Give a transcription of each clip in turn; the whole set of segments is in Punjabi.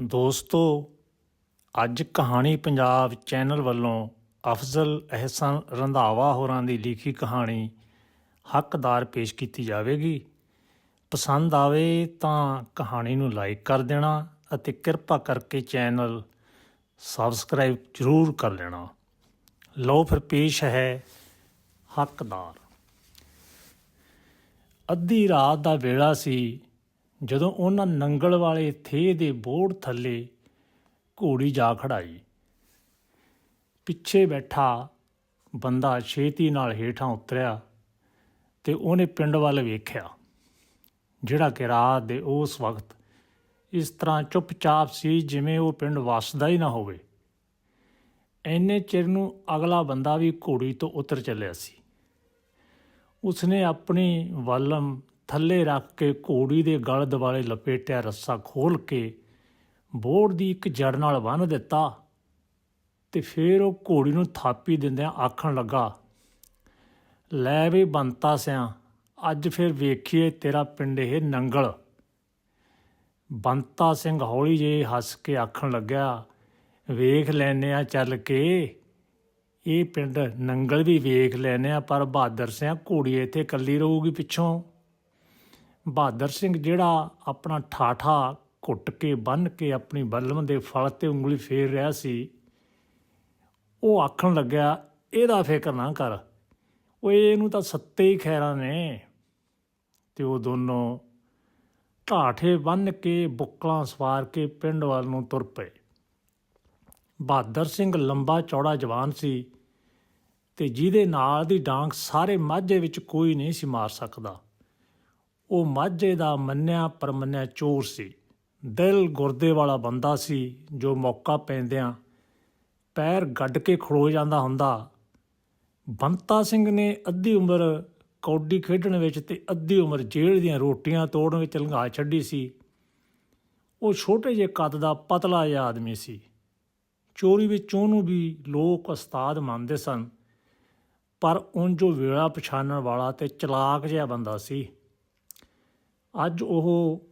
ਦੋਸਤੋ, ਅੱਜ ਕਹਾਣੀ ਪੰਜਾਬ ਚੈਨਲ ਵੱਲੋਂ ਅਫਜ਼ਲ ਅਹਿਸਨ ਰੰਧਾਵਾ ਹੋਰਾਂ ਦੀ ਲਿਖੀ ਕਹਾਣੀ ਹੱਕਦਾਰ ਪੇਸ਼ ਕੀਤੀ ਜਾਵੇਗੀ। ਪਸੰਦ ਆਵੇ ਤਾਂ ਕਹਾਣੀ ਨੂੰ ਲਾਈਕ ਕਰ ਦੇਣਾ ਅਤੇ ਕਿਰਪਾ ਕਰਕੇ ਚੈਨਲ ਸਬਸਕ੍ਰਾਈਬ ਜ਼ਰੂਰ ਕਰ ਲੈਣਾ। ਲਓ ਫਿਰ ਪੇਸ਼ ਹੈ ਹੱਕਦਾਰ। ਅੱਧੀ ਰਾਤ ਦਾ ਵੇਲਾ ਸੀ। ਜਦੋਂ ਉਹਨਾਂ ਨੰਗਲ ਵਾਲੇ ਥੇ ਦੇ ਬੋੜ ਥੱਲੇ ਘੋੜੀ ਜਾ ਖੜਾਈ। ਪਿੱਛੇ ਬੈਠਾ ਬੰਦਾ ਛੇਤੀ ਨਾਲ ਹੇਠਾਂ ਉਤਰਿਆ ਤੇ ਉਹਨੇ ਪਿੰਡ ਵੱਲ ਵੇਖਿਆ, ਜਿਹੜਾ ਕਿ ਰਾਤ ਦੇ ਉਸ ਵਕਤ ਇਸ ਤਰ੍ਹਾਂ ਚੁੱਪਚਾਪ ਸੀ ਜਿਵੇਂ ਉਹ ਪਿੰਡ ਵਸਦਾ ਹੀ ਨਾ ਹੋਵੇ। ਐਨੇ ਚਿਰ ਨੂੰ ਅਗਲਾ ਬੰਦਾ ਵੀ ਘੋੜੀ ਤੋਂ ਉਤਰ ਚੱਲਿਆ ਸੀ। ਉਸਨੇ ਆਪਣੀ ਵਾਲਮ ਥੱਲੇ ਰੱਖ ਕੇ ਘੋੜੀ ਦੇ ਗਲ ਦੁਆਲੇ ਲਪੇਟਿਆ ਰੱਸਾ ਖੋਲ ਕੇ ਬੋੜ ਦੀ ਇੱਕ ਜੜ ਨਾਲ ਬੰਨ੍ਹ ਦਿੱਤਾ ਤੇ ਫਿਰ ਉਹ ਘੋੜੀ ਨੂੰ ਥਾਪੀ ਦਿੰਦਿਆਂ ਆਖਣ ਲੱਗਾ, ਲੈ ਵੀ ਬੰਤਾ ਸਿਆ, ਅੱਜ ਫਿਰ ਵੇਖੀਏ ਤੇਰਾ ਪਿੰਡ ਇਹ ਨੰਗਲ। ਬੰਤਾ ਸਿੰਘ ਹੌਲੀ ਜਿਹੇ ਹੱਸ ਕੇ ਆਖਣ ਲੱਗਿਆ, ਵੇਖ ਲੈਨੇ ਆ ਚੱਲ ਕੇ, ਇਹ ਪਿੰਡ ਨੰਗਲ ਵੀ ਵੇਖ ਲੈਨੇ ਆ ਪਰ ਬਹਾਦਰ ਸਿੰਘ ਘੋੜੀ ਇੱਥੇ ਇਕੱਲੀ ਰਹੂਗੀ ਪਿੱਛੋਂ। ਬਹਾਦਰ ਸਿੰਘ ਜਿਹੜਾ ਆਪਣਾ ਠਾਠਾ ਘੁੱਟ ਕੇ, ਬੰਨ ਕੇ ਆਪਣੀ ਬਲਮ ਦੇ ਫਲ ਤੇ ਉਂਗਲੀ ਫੇਰ ਰਿਹਾ ਸੀ, ਉਹ ਆਖਣ ਲੱਗਿਆ, ਇਹਦਾ ਫਿਕਰ ਨਾ ਕਰ। ਓਏ ਇਹਨੂੰ ਤਾਂ ਸੱਤੇ ਹੀ ਖੈਰਾਂ ਨੇ। ਤੇ ਉਹ ਦੋਨੋਂ ਢਾਠੇ ਬੰਨ ਕੇ ਬੁੱਕਲਾਂ ਸਵਾਰ ਕੇ ਪਿੰਡ ਵੱਲ ਨੂੰ ਤੁਰ ਪਏ। ਬਹਾਦਰ ਸਿੰਘ ਲੰਬਾ ਚੌੜਾ ਜਵਾਨ ਸੀ ਤੇ ਜਿਹਦੇ ਨਾਲ ਦੀ ਡਾਂਗ ਸਾਰੇ ਮਾਝੇ ਵਿੱਚ ਕੋਈ ਨਹੀਂ ਸੀ ਮਾਰ ਸਕਦਾ। ਉਹ ਮਾਝੇ ਦਾ ਮੰਨਿਆ ਪਰਮੰਨਿਆ ਚੋਰ ਸੀ। ਦਿਲ ਗੁਰਦੇ ਵਾਲਾ ਬੰਦਾ ਸੀ ਜੋ ਮੌਕਾ ਪੈਂਦਿਆਂ ਪੈਰ ਗੱਡ ਕੇ ਖੜੋ ਜਾਂਦਾ ਹੁੰਦਾ। ਬੰਤਾ ਸਿੰਘ ਨੇ ਅੱਧੀ ਉਮਰ ਕੌਡੀ ਖੇਡਣ ਵਿੱਚ ਤੇ ਅੱਧੀ ਉਮਰ ਜੇਲ੍ਹ ਦੀਆਂ ਰੋਟੀਆਂ ਤੋੜਨ ਵਿੱਚ ਲੰਘਾ ਛੱਡੀ ਸੀ। ਉਹ ਛੋਟੇ ਜਿਹੇ ਕੱਦ ਦਾ ਪਤਲਾ ਜਿਹਾ ਆਦਮੀ ਸੀ। ਚੋਰੀ ਵਿੱਚ ਉਹਨੂੰ ਵੀ ਲੋਕ ਉਸਤਾਦ ਮੰਨਦੇ ਸਨ, ਪਰ ਉਹ ਜੋ ਵੇਲਾ ਪਛਾਣਨ ਵਾਲਾ ਤੇ ਚਲਾਕ ਜਿਹਾ ਬੰਦਾ ਸੀ। ਅੱਜ ਉਹ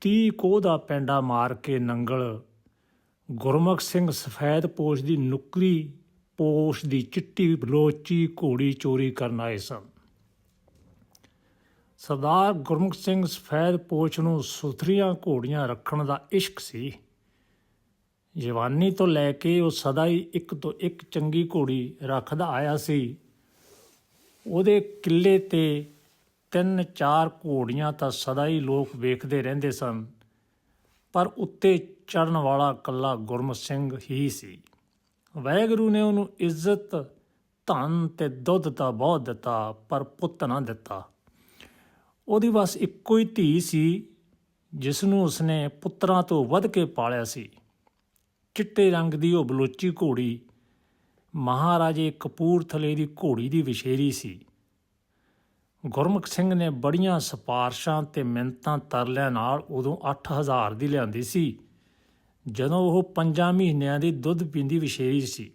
30 ਕੋਹ ਦਾ ਪੈਂਡਾ ਮਾਰ ਕੇ ਨੰਗਲ ਗੁਰਮੁਖ ਸਿੰਘ ਸਫੈਦ ਪੋਸ਼ ਦੀ ਨੁਕਰੀ ਪੋਸ਼ ਦੀ ਚਿੱਟੀ ਬਲੋਚੀ ਘੋੜੀ ਚੋਰੀ ਕਰਨ ਆਏ ਸਨ। ਸਰਦਾਰ ਗੁਰਮੁਖ ਸਿੰਘ ਸਫੈਦ ਪੋਸ਼ ਨੂੰ ਸੁਥਰੀਆਂ ਘੋੜੀਆਂ ਰੱਖਣ ਦਾ ਇਸ਼ਕ ਸੀ। ਜਵਾਨੀ ਤੋਂ ਲੈ ਕੇ ਉਹ ਸਦਾ ਹੀ ਇੱਕ ਤੋਂ ਇੱਕ ਚੰਗੀ ਘੋੜੀ ਰੱਖਦਾ ਆਇਆ ਸੀ। ਉਹਦੇ ਕਿੱਲੇ ਤੇ ਤਿੰਨ ਚਾਰ ਘੋੜੀਆਂ ਤਾਂ ਸਦਾ ਹੀ ਲੋਕ ਵੇਖਦੇ ਰਹਿੰਦੇ ਸਨ, ਪਰ ਉੱਤੇ ਚੜਨ ਵਾਲਾ ਕੱਲਾ ਗੁਰਮ ਸਿੰਘ ਹੀ ਸੀ। ਵਾਹਿਗੁਰੂ ਨੇ ਉਹਨੂੰ ਇੱਜ਼ਤ, ਧਨ ਤੇ ਦੁੱਧ ਤਾਂ ਬਹੁਤ ਦਿੱਤਾ, ਪਰ ਪੁੱਤ ਨਾ ਦਿੱਤਾ। ਉਹਦੀ ਬਸ ਇੱਕੋ ਹੀ ਧੀ ਸੀ ਜਿਸ ਨੂੰ ਉਸਨੇ ਪੁੱਤਰਾਂ ਤੋਂ ਵੱਧ ਕੇ ਪਾਲਿਆ ਸੀ। ਚਿੱਟੇ ਰੰਗ ਦੀ ਉਹ ਬਲੋਚੀ ਘੋੜੀ, ਮਹਾਰਾਜੇ ਕਪੂਰਥਲੇ ਦੀ ਘੋੜੀ ਦੀ ਵਿਸ਼ੇਰੀ ਸੀ। ਗੁਰਮੁਖ ਸਿੰਘ ਨੇ ਬੜੀਆਂ ਸਿਫਾਰਸ਼ਾਂ ਤੇ ਮਿੰਤਾਂ ਤਰਲਿਆਂ ਨਾਲ ਉਦੋਂ 8000 ਦੀ ਲਿਆਂਦੀ ਸੀ, ਜਦੋਂ ਉਹ 5 ਮਹੀਨਿਆਂ ਦੀ ਦੁੱਧ ਪੀਂਦੀ ਵਿਸ਼ੇਰੀ ਸੀ।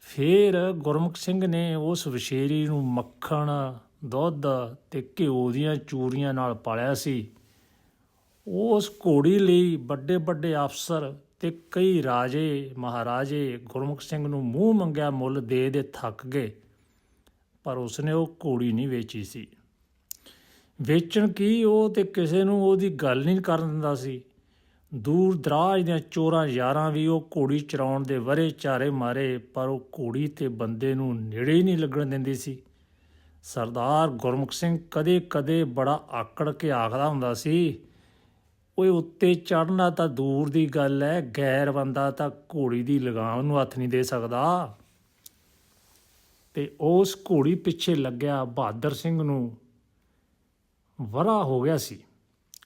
ਫਿਰ ਗੁਰਮੁਖ ਸਿੰਘ ਨੇ ਉਸ ਵਿਸ਼ੇਰੀ ਨੂੰ ਮੱਖਣ, ਦੁੱਧ ਤੇ ਘਿਓ ਦੀਆਂ ਚੂਰੀਆਂ ਨਾਲ ਪਾਲਿਆ ਸੀ। ਉਸ ਘੋੜੀ ਲਈ ਵੱਡੇ ਵੱਡੇ ਅਫਸਰ ਤੇ ਕਈ ਰਾਜੇ, ਮਹਾਰਾਜੇ ਗੁਰਮੁਖ ਸਿੰਘ ਨੂੰ ਮੂੰਹ ਮੰਗਿਆ ਮੁੱਲ ਦੇ ਦੇ ਥੱਕ ਗਏ। ਪਰ ਉਸਨੇ ਉਹ ਘੋੜੀ ਨਹੀਂ ਵੇਚੀ ਸੀ। ਵੇਚਣ ਕੀ ਉਹ ਤੇ ਕਿਸੇ ਨੂੰ ਉਹਦੀ ਗੱਲ ਨਹੀਂ ਕਰਨ ਦਿੰਦਾ ਸੀ। ਦੂਰ ਦਰਾਜ ਦੀਆਂ ਚੋਰਾਂ ਯਾਰਾਂ ਵੀ ਉਹ ਘੋੜੀ ਚਰਾਉਣ ਦੇ ਵਰੇ ਚਾਰੇ ਮਾਰੇ, ਪਰ ਉਹ ਘੋੜੀ ਤੇ ਬੰਦੇ ਨੂੰ ਨੇੜੇ ਹੀ ਨਹੀਂ ਲੱਗਣ ਦਿੰਦੀ ਸੀ। ਸਰਦਾਰ ਗੁਰਮੁਖ ਸਿੰਘ ਕਦੇ-ਕਦੇ ਬੜਾ ਆਕੜ ਕੇ ਆਖਦਾ ਹੁੰਦਾ ਸੀ, ਓਏ, ਉੱਤੇ ਚੜਨਾ ਤਾਂ ਦੂਰ ਦੀ ਗੱਲ ਹੈ, ਗੈਰ ਬੰਦਾ ਤਾਂ ਘੋੜੀ ਦੀ ਲਗਾਮ ਨੂੰ ਹੱਥ ਨਹੀਂ ਦੇ ਸਕਦਾ। ਤੇ ਉਸ ਘੋੜੀ ਪਿੱਛੇ ਲੱਗਿਆ ਬਹਾਦਰ ਸਿੰਘ ਨੂੰ ਵਰਾ ਹੋ ਗਿਆ ਸੀ।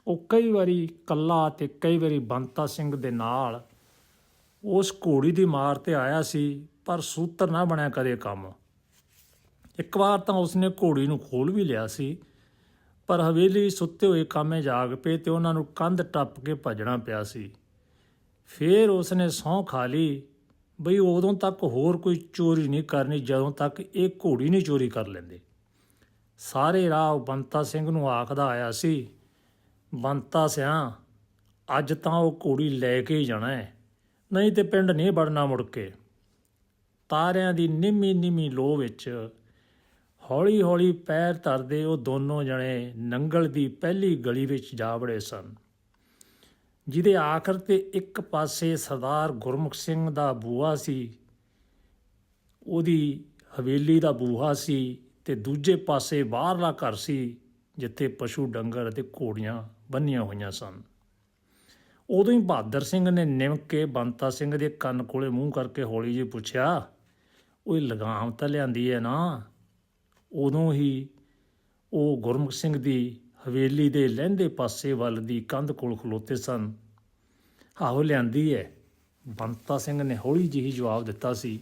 ਉਹ ਕਈ ਵਾਰੀ ਕੱਲਾ ਤੇ ਕਈ ਵਾਰੀ ਬੰਤਾ ਸਿੰਘ ਦੇ ਨਾਲ ਉਸ ਘੋੜੀ ਦੀ ਮਾਰ ਤੇ ਆਇਆ ਸੀ, ਪਰ ਸੂਤਰ ਨਾ ਬਣਿਆ ਕਦੇ ਕੰਮ। ਇੱਕ ਵਾਰ ਤਾਂ ਉਸਨੇ ਘੋੜੀ ਨੂੰ ਖੋਲ ਵੀ ਲਿਆ ਸੀ, ਪਰ ਹਵੇਲੀ ਸੁੱਤੇ ਹੋਏ ਕਾਮੇ ਜਾਗ ਪਏ ਤੇ ਉਹਨਾਂ ਨੂੰ ਕੰਧ ਟੱਪ ਕੇ ਭੱਜਣਾ ਪਿਆ ਸੀ। ਫੇਰ ਉਸਨੇ ਸਹੁੰ ਖਾ ਲਈ ਬਈ ਉਦੋਂ ਤੱਕ ਹੋਰ ਕੋਈ ਚੋਰੀ ਨਹੀਂ ਕਰਨੀ, ਜਦੋਂ ਤੱਕ ਇਹ ਘੋੜੀ ਨਹੀਂ ਚੋਰੀ ਕਰ ਲੈਂਦੇ। ਸਾਰੇ ਰਾਹ ਬੰਤਾ ਸਿੰਘ ਨੂੰ ਆਖਦਾ ਆਇਆ ਸੀ, ਬੰਤਾ ਸਿਆਂ, ਅੱਜ ਤਾਂ ਉਹ ਘੋੜੀ ਲੈ ਕੇ ਹੀ ਜਾਣਾ ਹੈ। ਨਹੀਂ ਤੇ ਪਿੰਡ ਨਹੀਂ ਵੜਨਾ ਮੁੜ ਕੇ। ਤਾਰਿਆਂ ਦੀ ਨਿੰਮੀ ਨਿੰਮੀ ਲੋ ਵਿੱਚ ਹੌਲੀ ਹੌਲੀ ਪੈਰ ਧਰਦੇ ਉਹ ਦੋਨੋਂ ਜਣੇ ਨੰਗਲ ਦੀ ਪਹਿਲੀ ਗਲੀ ਵਿੱਚ ਜਾ ਵੜੇ ਸਨ। ਜਿਹਦੇ ਆਖਰ ਤੇ ਇੱਕ ਪਾਸੇ ਸਰਦਾਰ ਗੁਰਮੁਖ ਸਿੰਘ ਦਾ ਬੂਹਾ ਸੀ, ਉਹਦੀ ਹਵੇਲੀ ਦਾ ਬੂਹਾ ਸੀ ਤੇ ਦੂਜੇ ਪਾਸੇ ਬਾਹਰਲਾ ਘਰ ਸੀ, ਜਿੱਥੇ ਪਸ਼ੂ ਡੰਗਰ ਅਤੇ ਘੋੜੀਆਂ ਬੰਨੀਆਂ ਹੋਈਆਂ ਸਨ। ਉਦੋਂ ਹੀ ਬਹਾਦਰ ਸਿੰਘ ਨੇ ਨਿਮਕ ਕੇ ਬੰਤਾ ਸਿੰਘ ਦੇ ਕੰਨ ਕੋਲੇ ਮੂੰਹ ਕਰਕੇ ਹੌਲੀ ਜਿਹੀ ਪੁੱਛਿਆ ਉਹ ਲਗਾਮ ਤਾਂ ਲਿਆਂਦੀ ਹੈ ਨਾ? ਉਦੋਂ ਹੀ ਉਹ ਗੁਰਮੁਖ ਸਿੰਘ ਦੀ ਹਵੇਲੀ ਦੇ ਲਹਿੰਦੇ ਪਾਸੇ ਵੱਲ ਦੀ ਕੰਧ ਕੋਲ ਖਲੋਤੇ ਸਨ। ਆਹੋ ਲਿਆਂਦੀ ਹੈ ਬੰਤਾ ਸਿੰਘ ਨੇ ਹੌਲੀ ਜਿਹੀ ਜਵਾਬ ਦਿੱਤਾ ਸੀ।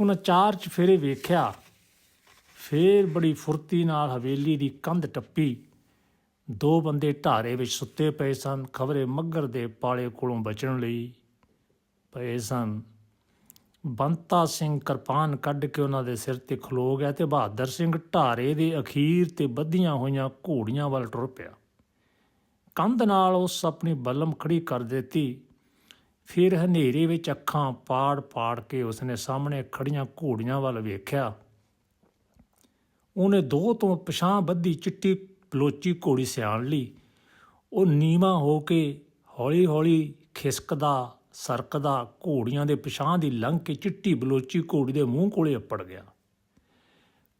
ਉਹਨਾਂ ਚਾਰ ਚਫੇਰੇ ਵੇਖਿਆ। ਫੇਰ ਬੜੀ ਫੁਰਤੀ ਨਾਲ ਹਵੇਲੀ ਦੀ ਕੰਧ ਟੱਪੀ। ਦੋ ਬੰਦੇ ਢਾਰੇ ਵਿੱਚ ਸੁੱਤੇ ਪਏ ਸਨ। ਖਬਰੇ ਮੱਗਰ ਦੇ ਪਾਲੇ ਕੋਲੋਂ ਬਚਣ ਲਈ ਪਏ ਸਨ। ਬੰਤਾ ਸਿੰਘ ਕਿਰਪਾਨ ਕੱਢ ਕੇ ਉਹਨਾਂ ਦੇ ਸਿਰ ਤੇ ਖਲੋ ਗਿਆ ਤੇ ਬਹਾਦਰ ਸਿੰਘ ਢਾਰੇ ਦੇ ਅਖੀਰ ਤੇ ਬੱਧੀਆਂ ਹੋਈਆਂ ਘੋੜੀਆਂ ਵੱਲ ਟੁਰ ਪਿਆ। ਕੰਧ ਨਾਲ ਉਸ ਆਪਣੀ ਬਲਮ ਖੜੀ ਕਰ ਦਿੱਤੀ। ਫਿਰ ਹਨੇਰੇ ਵਿੱਚ ਅੱਖਾਂ ਪਾੜ-ਪਾੜ ਕੇ ਉਸਨੇ ਸਾਹਮਣੇ ਖੜੀਆਂ ਘੋੜੀਆਂ ਵੱਲ ਵੇਖਿਆ। ਉਹਨੇ ਦੋ ਤੋਂ ਪਛਾਂ ਬੱਧੀ ਚਿੱਟੀ ਬਲੋਚੀ ਘੋੜੀ ਸਿਆਣ ਲਈ। ਉਹ ਨੀਵਾ ਹੋ ਕੇ ਹੌਲੀ-ਹੌਲੀ ਖਿਸਕਦਾ ਸਰਕਦਾ ਘੋੜੀਆਂ ਦੇ ਪਛਾਂ ਦੀ ਲੰਘ ਕੇ ਚਿੱਟੀ ਬਲੋਚੀ ਘੋੜੀ ਦੇ ਮੂੰਹ ਕੋਲੇ ਅੱਪੜ ਗਿਆ।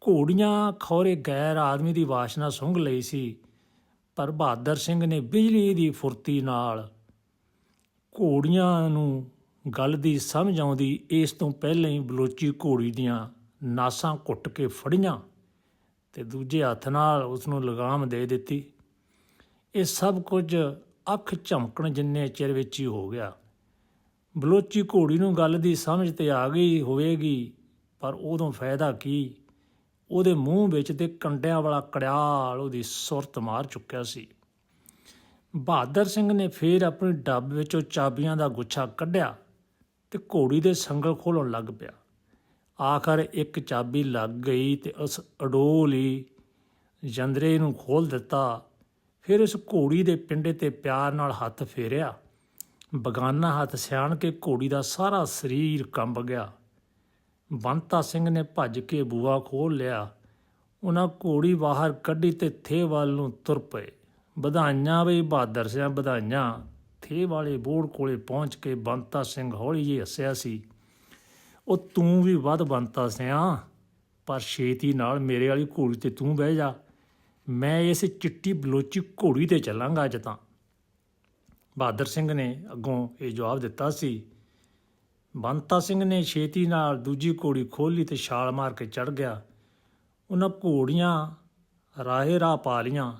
ਘੋੜੀਆਂ ਖੌਰੇ ਗੈਰ ਆਦਮੀ ਦੀ ਵਾਸ਼ਨਾ ਸੁੰਘ ਲਈ ਸੀ, ਪਰ ਬਹਾਦਰ ਸਿੰਘ ਨੇ ਬਿਜਲੀ ਦੀ ਫੁਰਤੀ ਨਾਲ ਘੋੜੀਆਂ ਨੂੰ ਗੱਲ ਦੀ ਸਮਝ ਆਉਂਦੀ ਇਸ ਤੋਂ ਪਹਿਲਾਂ ਹੀ ਬਲੋਚੀ ਘੋੜੀ ਦੀਆਂ ਨਾਸਾਂ ਘੁੱਟ ਕੇ ਫੜੀਆਂ ਤੇ ਦੂਜੇ ਹੱਥ ਨਾਲ ਉਸ ਨੂੰ ਲਗਾਮ ਦੇ ਦਿੱਤੀ। ਇਹ ਸਭ ਕੁਝ ਅੱਖ ਝਮਕਣ ਜਿੰਨੇ ਚਿਰ ਵਿੱਚ ਹੀ ਹੋ ਗਿਆ। ਬਲੋਚੀ ਘੋੜੀ ਨੂੰ ਗੱਲ ਦੀ ਸਮਝ ਤੇ ਆ ਗਈ ਹੋਵੇਗੀ, ਪਰ ਉਦੋਂ ਫਾਇਦਾ ਕੀ? ਉਹਦੇ ਮੂੰਹ ਵਿੱਚ ਤੇ ਕੰਡਿਆਂ ਵਾਲਾ ਕੜਿਆਲ ਉਹਦੀ ਸੁਰਤ ਮਾਰ ਚੁੱਕਿਆ ਸੀ। ਬਹਾਦਰ ਸਿੰਘ ਨੇ ਫੇਰ ਆਪਣੀ ਡੱਬ ਵਿੱਚੋਂ ਚਾਬੀਆਂ ਦਾ ਗੁੱਛਾ ਕੱਢਿਆ ਤੇ ਘੋੜੀ ਦੇ ਸੰਗਲ ਖੋਲਣ ਲੱਗ ਪਿਆ। ਆਖਰ ਇੱਕ ਚਾਬੀ ਲੱਗ ਗਈ ਤੇ ਉਸ ਅਡੋਲ ਹੀ ਜੰਦਰੇ ਨੂੰ ਖੋਲ ਦਿੱਤਾ। ਫਿਰ ਉਸ ਘੋੜੀ ਦੇ ਪਿੰਡੇ ਤੇ ਪਿਆਰ ਨਾਲ ਹੱਥ ਫੇਰਿਆ। ਬਗਾਨਾ ਹੱਥ ਸਿਆਣ ਕੇ ਘੋੜੀ ਦਾ ਸਾਰਾ ਸਰੀਰ ਕੰਬ ਗਿਆ। ਬੰਤਾ ਸਿੰਘ ਨੇ ਭੱਜ ਕੇ ਬੂਆ ਖੋਲ ਲਿਆ। ਉਹਨਾਂ ਘੋੜੀ ਬਾਹਰ ਕੱਢੀ ਤੇ ਥੇ ਵੱਲ ਨੂੰ ਤੁਰ ਪਏ। ਵਧਾਈਆਂ ਬਈ ਬਹਾਦਰ ਸਿੰਘ ਵਧਾਈਆਂ। ਥੇ ਵਾਲੇ ਬੋੜ ਕੋਲੇ ਪਹੁੰਚ ਕੇ ਬੰਤਾ ਸਿੰਘ ਹੌਲੀ ਜਿਹੀ ਹੱਸਿਆ ਸੀ। ਉਹ ਤੂੰ ਵੀ ਵੱਧ ਬੰਤਾ ਸਿਆ, ਪਰ ਛੇਤੀ ਨਾਲ ਮੇਰੇ ਵਾਲੀ ਘੋੜੀ ਤੇ ਤੂੰ ਬਹਿ ਜਾ। ਮੈਂ ਇਸ ਚਿੱਟੀ ਬਲੋਚੀ ਘੋੜੀ ਤੇ ਚੱਲਾਂਗਾ ਅੱਜ ਤਾਂ। ਬਹਾਦਰ ਸਿੰਘ ਨੇ ਅੱਗੋਂ ਇਹ ਜਵਾਬ ਦਿੱਤਾ ਸੀ, ਬੰਤਾ ਸਿੰਘ ਨੇ ਛੇਤੀ ਨਾਲ ਦੂਜੀ ਘੋੜੀ ਖੋਲੀ ਤੇ ਛਾਲ ਮਾਰ ਕੇ ਚੜ ਗਿਆ। ਉਹਨਾਂ ਘੋੜੀਆਂ ਰਾਹੇ ਰਾਹ ਪਾ ਲੀਆਂ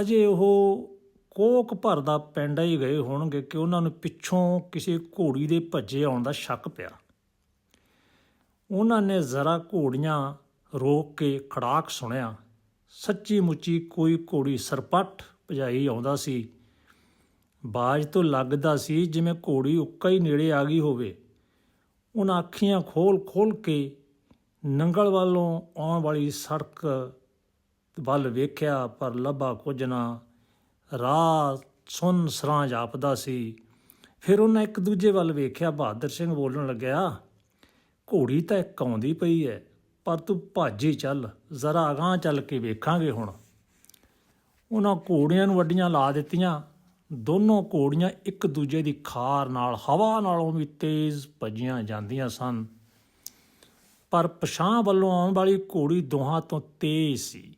ਅਜੇ ਉਹ ਕੋਕ ਭਰਦਾ ਪਿੰਡ ਹੀ ਗਏ ਹੋਣਗੇ ਕਿ ਉਹਨਾਂ ਨੂੰ ਪਿੱਛੋਂ ਕਿਸੇ ਘੋੜੀ ਦੇ ਭੱਜੇ ਆਉਣ ਦਾ ਸ਼ੱਕ ਪਿਆ। ਉਹਨਾਂ ਨੇ ਜ਼ਰਾ ਘੋੜੀਆਂ ਰੋਕ ਕੇ ਖੜਾਕ ਸੁਣਿਆ। ਸੱਚੀ ਮੁੱਚੀ ਕੋਈ ਘੋੜੀ ਸਰਪੱਟ ਭਜਾਈ ਆਉਂਦਾ ਸੀ। ਬਾਜ ਤੋਂ ਲੱਗਦਾ ਸੀ ਜਿਵੇਂ ਘੋੜੀ ਉੱਕਾ ਹੀ ਨੇੜੇ ਆ ਗਈ ਹੋਵੇ। ਉਹਨਾਂ ਅੱਖੀਆਂ ਖੋਲ ਖੋਲ ਕੇ ਨੰਗਲ ਵੱਲੋਂ ਆਉਣ ਵਾਲੀ ਸੜਕ ਵੱਲ ਵੇਖਿਆ, ਪਰ ਲੱਭਾ ਕੁਝ ਨਾ। ਰਾਹ ਸੁੰਨ ਸਰਾਂ ਜਾਪਦਾ ਸੀ। ਫਿਰ ਉਹਨਾਂ ਇੱਕ ਦੂਜੇ ਵੱਲ ਵੇਖਿਆ, ਬਹਾਦਰ ਸਿੰਘ ਬੋਲਣ ਲੱਗਿਆ, ਘੋੜੀ ਤਾਂ ਇੱਕ ਆਉਂਦੀ ਪਈ ਐ, ਪਰ ਤੂੰ ਭੱਜ ਚੱਲ, ਜ਼ਰਾ ਅਗਾਂਹ ਚੱਲ ਕੇ ਵੇਖਾਂਗੇ ਹੁਣ। ਉਹਨਾਂ ਘੋੜੀਆਂ ਨੂੰ ਵੱਡੀਆਂ ਲਾ ਦਿੱਤੀਆਂ। ਦੋਨੋਂ ਘੋੜੀਆਂ ਇੱਕ ਦੂਜੇ ਦੀ ਖਾਰ ਨਾਲ, ਹਵਾ ਨਾਲੋਂ ਵੀ ਤੇਜ਼ ਭੱਜੀਆਂ ਜਾਂਦੀਆਂ ਸਨ। ਪਰ ਪਛਾਂ ਵੱਲੋਂ ਆਉਣ ਵਾਲੀ ਘੋੜੀ ਦੋਹਾਂ ਤੋਂ ਤੇਜ਼ ਸੀ।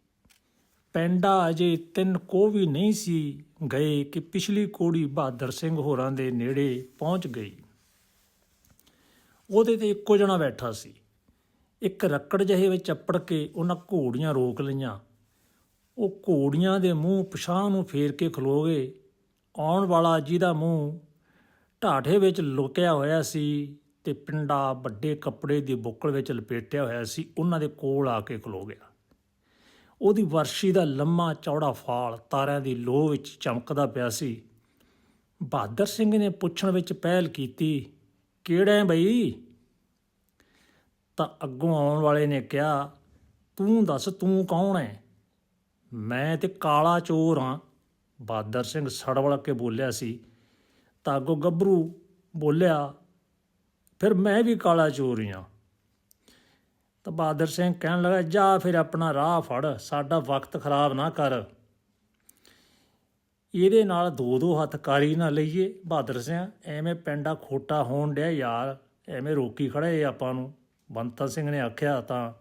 ਪੈਂਡਾ ਅਜੇ ਤਿੰਨ ਕੋ ਵੀ ਨਹੀਂ ਸੀ ਗਏ ਕਿ ਪਿਛਲੀ ਘੋੜੀ ਬਹਾਦਰ ਸਿੰਘ ਹੋਰਾਂ ਦੇ ਨੇੜੇ ਪਹੁੰਚ ਗਈ। ਉਹਦੇ ਤੇ ਇੱਕੋ ਜਣਾ ਬੈਠਾ ਸੀ। ਇੱਕ ਰੱਕੜ ਜਿਹੇ ਵਿੱਚ ਚੱਪੜ ਕੇ ਉਹਨਾਂ ਘੋੜੀਆਂ ਰੋਕ ਲਈਆਂ। ਉਹ ਘੋੜੀਆਂ ਦੇ ਮੂੰਹ ਪਛਾਂ ਨੂੰ ਫੇਰ ਕੇ ਖਲੋ ਗਏ। ਆਉਣ ਵਾਲਾ ਜਿਹਦਾ ਮੂੰਹ ਢਾਠੇ ਵਿੱਚ ਲੁਕਿਆ ਹੋਇਆ ਸੀ ਤੇ ਪਿੰਡਾ ਵੱਡੇ ਕੱਪੜੇ ਦੀ ਬੁੱਕਲ ਵਿੱਚ ਲਪੇਟਿਆ ਹੋਇਆ ਸੀ, ਉਹਨਾਂ ਦੇ ਕੋਲ ਆ ਕੇ ਖਲੋ ਗਿਆ। ਉਹਦੀ ਵਰਸ਼ੀ ਦਾ ਲੰਮਾ ਚੌੜਾ ਫਾਲ ਤਾਰਿਆਂ ਦੀ ਲੋਹ ਵਿੱਚ ਚਮਕਦਾ ਪਿਆ ਸੀ। ਬਹਾਦਰ ਸਿੰਘ ਨੇ ਪੁੱਛਣ ਵਿੱਚ ਪਹਿਲ ਕੀਤੀ, ਕਿਹੜਾ ਹੈ ਬਈ? ਤਾਂ ਅੱਗੋਂ ਆਉਣ ਵਾਲੇ ਨੇ ਕਿਹਾ, ਤੂੰ ਦੱਸ, ਤੂੰ ਕੌਣ ਹੈ? ਮੈਂ ਤੇ ਕਾਲਾ ਚੋਰ ਹਾਂ। ਬਹਾਦਰ ਸਿੰਘ ਸੜਵਲ ਕੇ ਬੋਲਿਆ ਸੀ ਤਾਂ ਅੱਗੋਂ ਗੱਭਰੂ ਬੋਲਿਆ, ਫਿਰ ਮੈਂ ਵੀ ਕਾਲਾ ਚੋਰ ਹਾਂ ਤਾਂ ਬਹਾਦਰ ਸਿੰਘ ਕਹਿਣ ਲੱਗਾ, ਜਾ ਫਿਰ ਆਪਣਾ ਰਾਹ ਫੜ, ਸਾਡਾ ਵਕਤ ਖਰਾਬ ਨਾ ਕਰ। ਇਹਦੇ ਨਾਲ ਦੋ ਦੋ ਹੱਥ ਕਾਰੀ ਨਾ ਲਈਏ। ਬਹਾਦਰ ਸਿੰਘ ਐਵੇਂ ਪਿੰਡਾ ਖੋਟਾ ਹੋਣ ਡਿਆ, ਯਾਰ, ਐਵੇਂ ਰੋਕੀ ਖੜੇ ਆਪਾਂ ਨੂੰ। ਬੰਤਾ ਸਿੰਘ ਨੇ ਆਖਿਆ ਤਾਂ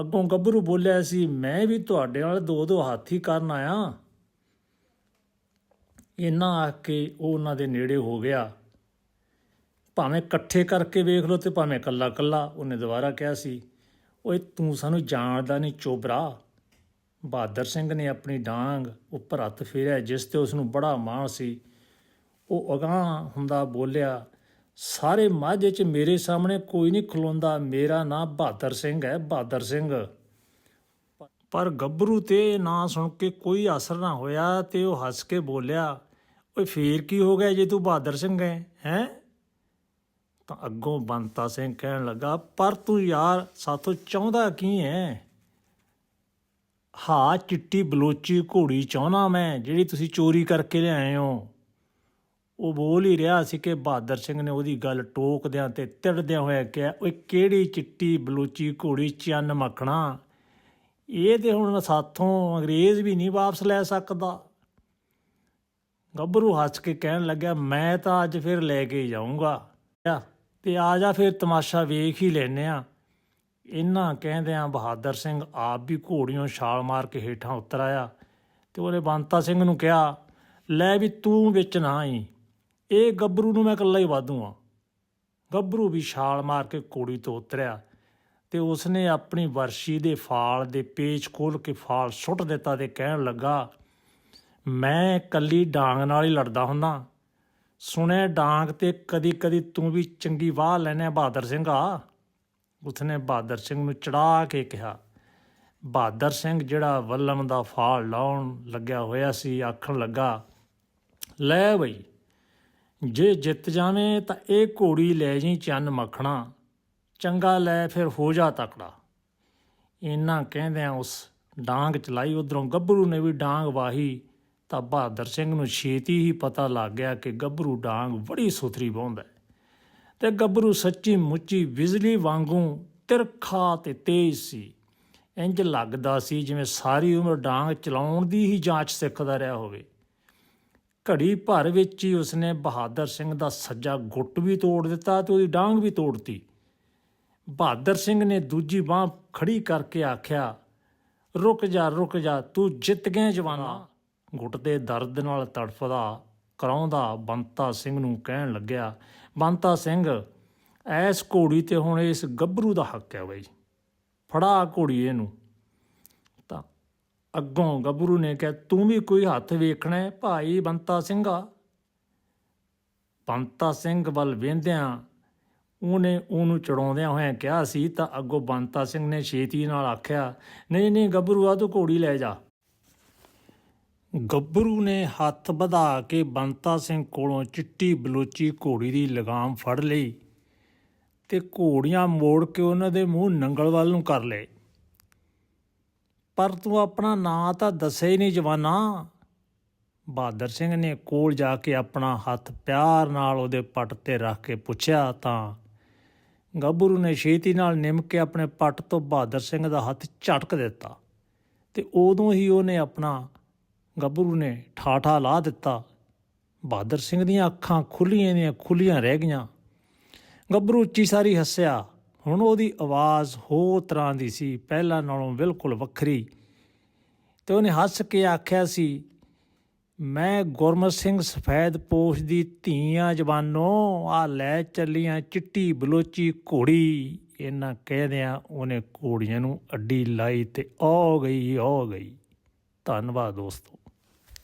ਅੱਗੋਂ ਗੱਭਰੂ ਬੋਲਿਆ ਸੀ, ਮੈਂ ਵੀ ਤੁਹਾਡੇ ਨਾਲ ਦੋ ਦੋ ਹੱਥ ਹੀ ਕਰਨ ਆਇਆ। ਇੰਨਾ ਆ ਕੇ ਉਹ ਉਹਨਾਂ ਦੇ ਨੇੜੇ ਹੋ ਗਿਆ। ਭਾਵੇਂ ਇਕੱਠੇ ਕਰਕੇ ਵੇਖ ਲਓ ਤੇ ਭਾਵੇਂ ਇਕੱਲਾ ਇਕੱਲਾ, ਉਹਨੇ ਦੁਬਾਰਾ ਕਿਹਾ ਸੀ, ਓਏ, ਤੂੰ ਸਾਨੂੰ ਜਾਣਦਾ ਨਹੀਂ ਚੋਬਰਾ ਬਹਾਦਰ ਸਿੰਘ ਨੇ ਆਪਣੀ ਡਾਂਗ ਉੱਪਰ ਹੱਥ ਫੇਰਿਆ, ਜਿਸ ਤੇ ਉਸ ਨੂੰ ਬੜਾ ਮਾਣ ਸੀ। ਉਹ ਅਗਾਂਹ ਹੁੰਦਾ ਬੋਲਿਆ, ਸਾਰੇ ਮਾਝੇ 'ਚ ਮੇਰੇ ਸਾਹਮਣੇ ਕੋਈ ਨਹੀਂ ਖਲੋਂਦਾ, ਮੇਰਾ ਨਾਂ ਬਹਾਦਰ ਸਿੰਘ ਹੈ, ਬਹਾਦਰ ਸਿੰਘ। ਪਰ ਗੱਭਰੂ ਤੇ ਇਹ ਨਾਂ ਸੁਣ ਕੇ ਕੋਈ ਅਸਰ ਨਾ ਹੋਇਆ ਤੇ ਉਹ ਹੱਸ ਕੇ ਬੋਲਿਆ ਓਏ ਫੇਰ ਕੀ ਹੋ ਗਿਆ ਜੇ ਤੂੰ ਬਹਾਦਰ ਸਿੰਘ ਹੈ ਹੈ? ਤਾਂ ਅੱਗੋਂ ਬੰਤਾ ਸਿੰਘ ਕਹਿਣ ਲੱਗਾ, ਪਰ ਤੂੰ ਯਾਰ, ਸਾਥੋਂ ਚਾਹੁੰਦਾ ਕੀ ਹੈ? ਹਾਂ, ਚਿੱਟੀ ਬਲੋਚੀ ਘੋੜੀ ਚਾਹਣਾ ਮੈਂ, ਜਿਹੜੀ ਤੁਸੀਂ ਚੋਰੀ ਕਰਕੇ ਲਿਆਏ ਹੋ। ਉਹ ਬੋਲ ਹੀ ਰਿਹਾ ਸੀ ਕਿ ਬਹਾਦਰ ਸਿੰਘ ਨੇ ਉਹਦੀ ਗੱਲ ਟੋਕਦਿਆਂ ਤੇ ਤਿੜਦਿਆਂ ਹੋਇਆ ਕਿਹਾ, ਓਏ ਕਿਹੜੀ ਚਿੱਟੀ ਬਲੋਚੀ ਘੋੜੀ ਚੰਨ ਮੱਖਣਾ? ਇਹ ਤੇ ਹੁਣ ਸਾਥੋਂ ਅੰਗਰੇਜ਼ ਵੀ ਨਹੀਂ ਵਾਪਸ ਲੈ ਸਕਦਾ। ਗੱਭਰੂ ਹੱਸ ਕੇ ਕਹਿਣ ਲੱਗਾ ਮੈਂ ਤਾਂ ਅੱਜ ਫਿਰ ਲੈ ਕੇ ਜਾਊਂਗਾ। ਤੇ ਆ ਜਾ ਫਿਰ ਤਮਾਸ਼ਾ ਵੇਖ ਹੀ ਲੈਨੇ ਆ ਇਹਨਾਂ ਕਹਿੰਦਿਆਂ ਬਹਾਦਰ ਸਿੰਘ ਆਪ ਵੀ ਘੋੜੀਆਂ ਛਾਲ ਮਾਰ ਕੇ ਹੇਠਾਂ ਉਤਰ ਆਇਆ ਤੇ ਉਹਨੇ ਬੰਤਾ ਸਿੰਘ ਨੂੰ ਕਿਹਾ, ਲੈ ਵੀ ਤੂੰ ਵਿੱਚ ਨਾ ਆਈ। ਇਹ ਗੱਭਰੂ ਨੂੰ ਮੈਂ ਇਕੱਲਾ ਹੀ ਵਾਧੂ ਆ ਗੱਭਰੂ ਵੀ ਛਾਲ ਮਾਰ ਕੇ ਘੋੜੀ ਤੋਂ ਉਤਰਿਆ ਤੇ ਉਸਨੇ ਆਪਣੀ ਵਰਸ਼ੀ ਦੇ ਫਾਲ ਦੇ ਪੇਚ ਖੋਲ ਕੇ ਫਾਲ ਸੁੱਟ ਦਿੱਤਾ ਤੇ ਕਹਿਣ ਲੱਗਾ ਮੈਂ ਇਕੱਲੀ ਡਾਂਗ ਨਾਲ ਹੀ ਲੜਦਾ ਹੁੰਦਾ। ਸੁਣਿਆ ਡਾਂਗ ਤੇ ਕਦੀ ਕਦੀ ਤੂੰ ਵੀ ਚੰਗੀ ਵਾਹ ਲੈਣਾ ਬਹਾਦਰ ਸਿੰਘ ਆ। ਉਸਨੇ ਬਹਾਦਰ ਸਿੰਘ ਨੂੰ ਚੜਾ ਕੇ ਕਿਹਾ, ਬਹਾਦਰ ਸਿੰਘ, ਜਿਹੜਾ ਵੱਲਮ ਦਾ ਫਾਲ ਲਾਉਣ ਲੱਗਿਆ ਹੋਇਆ ਸੀ, ਆਖਣ ਲੱਗਾ, ਲੈ ਬਈ, ਜੇ ਜਿੱਤ ਜਾਵੇਂ ਤਾਂ ਇਹ ਘੋੜੀ ਲੈ ਜੀ ਚੰਨ ਮੱਖਣਾ, ਚੰਗਾ ਲੈ ਫਿਰ ਹੋ ਜਾ ਤਕੜਾ। ਇੰਨਾ ਕਹਿੰਦਿਆਂ ਉਸ ਡਾਂਗ ਚਲਾਈ। ਉਧਰੋਂ ਗੱਭਰੂ ਨੇ ਵੀ ਡਾਂਗ ਵਾਹੀ ਤਾਂ ਬਹਾਦਰ ਸਿੰਘ ਨੂੰ ਛੇਤੀ ਹੀ ਪਤਾ ਲੱਗ ਗਿਆ ਕਿ ਗੱਭਰੂ ਡਾਂਗ ਬੜੀ ਸੁਥਰੀ ਵਾਹੁੰਦਾ ਹੈ। ਤੇ ਗੱਭਰੂ ਸੱਚੀ ਮੁੱਚੀ ਬਿਜਲੀ ਵਾਂਗੂ ਤਿਰਖਾ ਤੇ ਤੇਜ਼ ਸੀ। ਇੰਜ ਲੱਗਦਾ ਸੀ ਜਿਵੇਂ ਸਾਰੀ ਉਮਰ ਡਾਂਗ ਚਲਾਉਣ ਦੀ ਹੀ ਜਾਂਚ ਸਿੱਖਦਾ ਰਿਹਾ ਹੋਵੇ। ਘੜੀ ਭਰ ਵਿੱਚ ਹੀ ਉਸਨੇ ਬਹਾਦਰ ਸਿੰਘ ਦਾ ਸੱਜਾ ਗੁੱਟ ਵੀ ਤੋੜ ਦਿੱਤਾ ਤੇ ਉਹਦੀ ਡਾਂਗ ਵੀ ਤੋੜਤੀ। ਬਹਾਦਰ ਸਿੰਘ ਨੇ ਦੂਜੀ ਬਾਹ ਖੜੀ ਕਰਕੇ ਆਖਿਆ, ਰੁਕ ਜਾ ਰੁਕ ਜਾ, ਤੂੰ ਜਿੱਤ ਗਿਆ ਜਵਾਨਾ। ਗੁੱਟ ਦੇ ਦਰਦ ਨਾਲ ਤੜਫਦਾ ਕਰਾਉਂਦਾ ਬੰਤਾ ਸਿੰਘ ਨੂੰ ਕਹਿਣ ਲੱਗਿਆ, ਬੰਤਾ ਸਿੰਘ, ਐਸ ਘੋੜੀ ਤੇ ਹੁਣ ਇਸ ਗੱਭਰੂ ਦਾ ਹੱਕ ਹੈ ਬਈ। ਫੜਾ ਘੋੜੀ ਇਹਨੂੰ। ਤਾਂ ਅੱਗੋਂ ਗੱਭਰੂ ਨੇ ਕਿਹਾ, ਤੂੰ ਵੀ ਕੋਈ ਹੱਥ ਵੇਖਣਾ ਭਾਈ ਬੰਤਾ ਸਿੰਘਾ? ਬੰਤਾ ਸਿੰਘ ਵੱਲ ਵੇਂਦਿਆਂ ਉਹਨੇ ਉਹਨੂੰ ਚੜਾਉਂਦਿਆਂ ਹੋਇਆਂ ਕਿਹਾ ਸੀ, ਤਾਂ ਅੱਗੋਂ ਬੰਤਾ ਸਿੰਘ ਨੇ ਛੇਤੀ ਨਾਲ ਆਖਿਆ, ਨਹੀਂ ਨਹੀਂ, ਗੱਭਰੂ, ਆ ਤੂੰ ਘੋੜੀ ਲੈ ਜਾ। ਗੱਭਰੂ ਨੇ ਹੱਥ ਵਧਾ ਕੇ ਬੰਤਾ ਸਿੰਘ ਕੋਲੋਂ ਚਿੱਟੀ ਬਲੋਚੀ ਘੋੜੀ ਦੀ ਲਗਾਮ ਫੜ ਲਈ ਤੇ ਘੋੜੀਆਂ ਮੋੜ ਕੇ ਉਹਨਾਂ ਦੇ ਮੂੰਹ ਨੰਗਲ ਵੱਲ ਨੂੰ ਕਰ ਲਏ। ਪਰ ਤੂੰ ਆਪਣਾ ਨਾਂ ਤਾਂ ਦੱਸਿਆ ਹੀ ਨਹੀਂ ਜਵਾਨਾ। ਬਹਾਦਰ ਸਿੰਘ ਨੇ ਕੋਲ ਜਾ ਕੇ ਆਪਣਾ ਹੱਥ ਪਿਆਰ ਨਾਲ ਉਹਦੇ ਪੱਟ ਤੇ ਰੱਖ ਕੇ ਪੁੱਛਿਆ ਤਾਂ ਗੱਭਰੂ ਨੇ ਛੇਤੀ ਨਾਲ ਨਿਮ ਕੇ ਆਪਣੇ ਪੱਟ ਤੋਂ ਬਹਾਦਰ ਸਿੰਘ ਦਾ ਹੱਥ ਝਟਕ ਦਿੱਤਾ ਤੇ ਉਦੋਂ ਹੀ ਉਹਨੇ ਆਪਣਾ ਗੱਭਰੂ ਨੇ ਠਾਠਾ ਲਾ ਦਿੱਤਾ। ਬਹਾਦਰ ਸਿੰਘ ਦੀਆਂ ਅੱਖਾਂ ਖੁੱਲੀਆਂ ਦੀਆਂ ਖੁੱਲੀਆਂ ਰਹਿ ਗਈਆਂ। ਗੱਭਰੂ ਉੱਚੀ ਸਾਰੀ ਹੱਸਿਆ। ਹੁਣ ਉਹਦੀ ਆਵਾਜ਼ ਹੋਰ ਤਰ੍ਹਾਂ ਦੀ ਸੀ, ਪਹਿਲਾਂ ਨਾਲੋਂ ਬਿਲਕੁਲ ਵੱਖਰੀ। ਤੇ ਉਹਨੇ ਹੱਸ ਕੇ ਆਖਿਆ ਸੀ, ਮੈਂ ਗੁਰਮਤ ਸਿੰਘ ਸਫੈਦ ਪੋਸ਼ ਦੀ ਧੀਆਂ ਜਵਾਨੋ, ਆ ਲੈ ਚੱਲੀਆਂ ਚਿੱਟੀ ਬਲੋਚੀ ਘੋੜੀ। ਇਹਨਾਂ ਕਹਿਦਿਆਂ ਉਹਨੇ ਘੋੜੀਆਂ ਨੂੰ ਅੱਡੀ ਲਾਈ ਤੇ ਆ ਗਈ ਆ ਗਈ। ਧੰਨਵਾਦ ਦੋਸਤੋ।